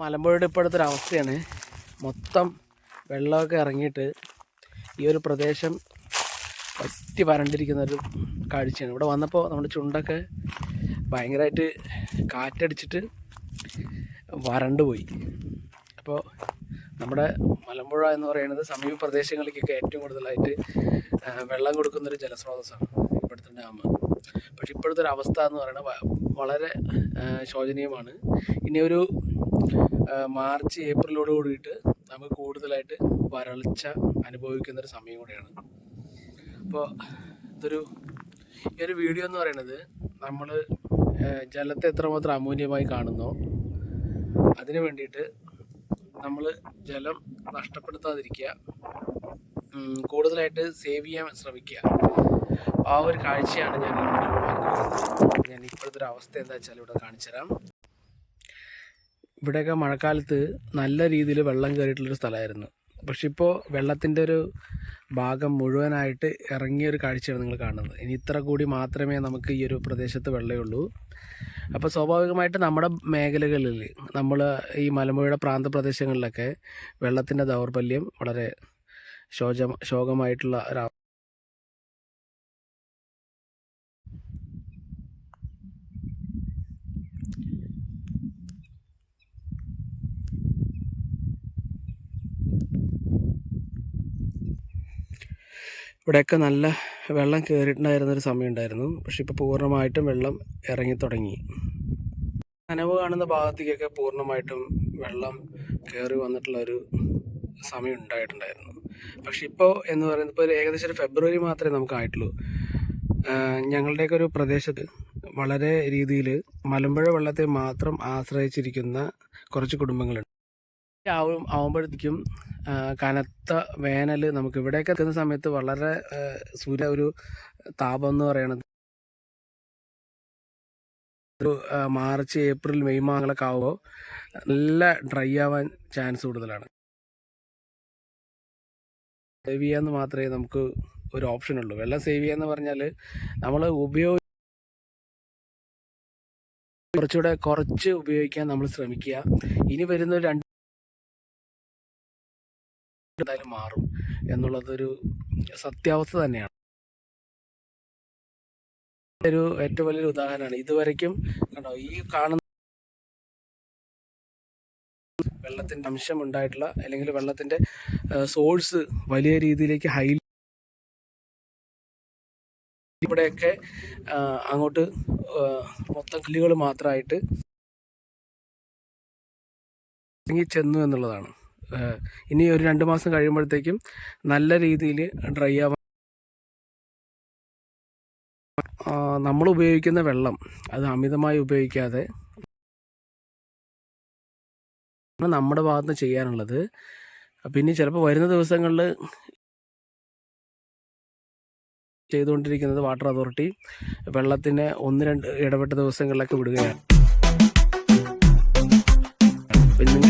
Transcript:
മലമ്പുഴയുടെ ഇപ്പോഴത്തെ ഒരു അവസ്ഥയാണ് മൊത്തം വെള്ളമൊക്കെ ഇറങ്ങിയിട്ട് ഈ ഒരു പ്രദേശം പറ്റി വരണ്ടിരിക്കുന്ന ഒരു കാഴ്ചയാണ്. ഇവിടെ വന്നപ്പോൾ നമ്മുടെ ചുണ്ടൊക്കെ ഭയങ്കരമായിട്ട് കാറ്റടിച്ചിട്ട് വരണ്ടു പോയി. അപ്പോൾ നമ്മുടെ മലമ്പുഴ എന്ന് പറയുന്നത് സമീപ പ്രദേശങ്ങളിലേക്കൊക്കെ ഏറ്റവും കൂടുതലായിട്ട് വെള്ളം കൊടുക്കുന്നൊരു ജലസ്രോതസ്സാണ് ഇപ്പോഴത്തെ ഡാം. പക്ഷെ ഇപ്പോഴത്തെ ഒരു അവസ്ഥ എന്ന് പറയുന്നത് വളരെ ശോചനീയമാണ്. ഇനി ഒരു മാർച്ച് ഏപ്രിലോട് കൂടിയിട്ട് നമുക്ക് കൂടുതലായിട്ട് വരൾച്ച അനുഭവിക്കുന്ന ഒരു സമയം കൂടെയാണ്. അപ്പോൾ ഇതൊരു ഈ ഒരു വീഡിയോ എന്ന് പറയുന്നത് നമ്മൾ ജലത്തെ എത്രമാത്രം അമൂല്യമായി കാണുന്നോ അതിന് വേണ്ടിയിട്ട് നമ്മൾ ജലം നഷ്ടപ്പെടുത്താതിരിക്കുക കൂടുതലായിട്ട് സേവ് ചെയ്യാൻ ശ്രമിക്കുക. ആ ഒരു കാഴ്ചയാണ് ഞാൻ ഞാൻ ഇപ്പോഴത്തെ ഒരു അവസ്ഥ എന്താ വെച്ചാൽ ഇവിടെ കാണിച്ചു തരാം ഇവിടെയൊക്കെ മഴക്കാലത്ത് നല്ല രീതിയിൽ വെള്ളം കയറിയിട്ടുള്ളൊരു സ്ഥലമായിരുന്നു. പക്ഷെ ഇപ്പോൾ വെള്ളത്തിന്റെ ഒരു ഭാഗം മുഴുവനായിട്ട് ഇറങ്ങിയ ഒരു കാഴ്ചയാണ് നിങ്ങൾ കാണുന്നത്. ഇനി ഇത്ര കൂടി മാത്രമേ നമുക്ക് ഈ ഒരു പ്രദേശത്ത് വെള്ളമുള്ളൂ അപ്പോൾ സ്വാഭാവികമായിട്ട് നമ്മുടെ മേഖലകളിൽ നമ്മൾ ഈ മലമ്പുഴയുടെ പ്രാന്തപ്രദേശങ്ങളിലൊക്കെ വെള്ളത്തിന്റെ ദൗർബല്യം വളരെ ശോച ശോകമായിട്ടുള്ള ഒരു ഇവിടെയൊക്കെ നല്ല വെള്ളം കയറിയിട്ടുണ്ടായിരുന്ന ഒരു സമയം ഉണ്ടായിരുന്നു പക്ഷെ ഇപ്പോൾ പൂർണമായിട്ടും വെള്ളം ഇറങ്ങി തുടങ്ങി. നനവ് കാണുന്ന ഭാഗത്തേക്കൊക്കെ പൂർണമായിട്ടും വെള്ളം കയറി വന്നിട്ടുള്ള ഒരു സമയം ഉണ്ടായിട്ടുണ്ടായിരുന്നു. പക്ഷെ ഇപ്പോൾ എന്ന് പറയുന്നത് ഇപ്പോൾ ഒരു ഏകദേശം ഒരു ഫെബ്രുവരി മാത്രമേ നമുക്ക് ആയിട്ടുള്ളൂ. ഞങ്ങളുടെയൊക്കെ ഒരു പ്രദേശത്ത് വളരെ രീതിയിൽ മലമ്പുഴ വെള്ളത്തെ മാത്രം ആശ്രയിച്ചിരിക്കുന്ന കുറച്ച് കുടുംബങ്ങളുണ്ട്. ആവും ആവുമ്പോഴത്തേക്കും കനത്ത വേനൽ നമുക്ക് ഇവിടെയൊക്കെ എത്തുന്ന സമയത്ത് വളരെ സൂര്യ ഒരു താപം എന്ന് പറയുന്നത് ഒരു മാർച്ച് ഏപ്രിൽ മെയ് മാസങ്ങളൊക്കെ ആവുമ്പോൾ നല്ല ഡ്രൈ ആവാൻ ചാൻസ് കൂടുതലാണ്. സേവ് ചെയ്യാന്ന് മാത്രമേ നമുക്ക് ഒരു ഓപ്ഷൻ ഉള്ളൂ. വെള്ളം സേവ് ചെയ്യാന്ന് പറഞ്ഞാൽ നമ്മൾ ഉപയോഗ കുറച്ചുകൂടെ കുറച്ച് ഉപയോഗിക്കാൻ നമ്മൾ ശ്രമിക്കുക. ഇനി വരുന്ന രണ്ട് എന്തായാലും മാറും എന്നുള്ളതൊരു സത്യാവസ്ഥ തന്നെയാണ്. ഒരു ഏറ്റവും വലിയൊരു ഉദാഹരണമാണ്. ഇതുവരയ്ക്കും കണ്ടോ ഈ കാണുന്ന വെള്ളത്തിന്റെ അംശം ഉണ്ടായിട്ടുള്ള അല്ലെങ്കിൽ വെള്ളത്തിന്റെ സോഴ്സ് വലിയ രീതിയിലേക്ക് ഹൈ ഇവിടെയൊക്കെ അങ്ങോട്ട് മൊത്തം കല്ലുകൾ മാത്രമായിട്ട് ചെന്നു എന്നുള്ളതാണ്. ഇനി ഒരു രണ്ട് മാസം കഴിയുമ്പോഴത്തേക്കും നല്ല രീതിയിൽ ഡ്രൈ ആവാൻ നമ്മൾ ഉപയോഗിക്കുന്ന വെള്ളം അത് അമിതമായി ഉപയോഗിക്കാതെ നമ്മുടെ ഭാഗത്ത് ചെയ്യാനുള്ളത്. പിന്നെ ചിലപ്പോൾ വരുന്ന ദിവസങ്ങളിൽ ചെയ്തുകൊണ്ടിരിക്കുന്നത് വാട്ടർ അതോറിറ്റി വെള്ളത്തിന് ഒന്ന് രണ്ട് ഇടപെട്ട ദിവസങ്ങളിലൊക്കെ വിടുകയാണ്. പിന്നെ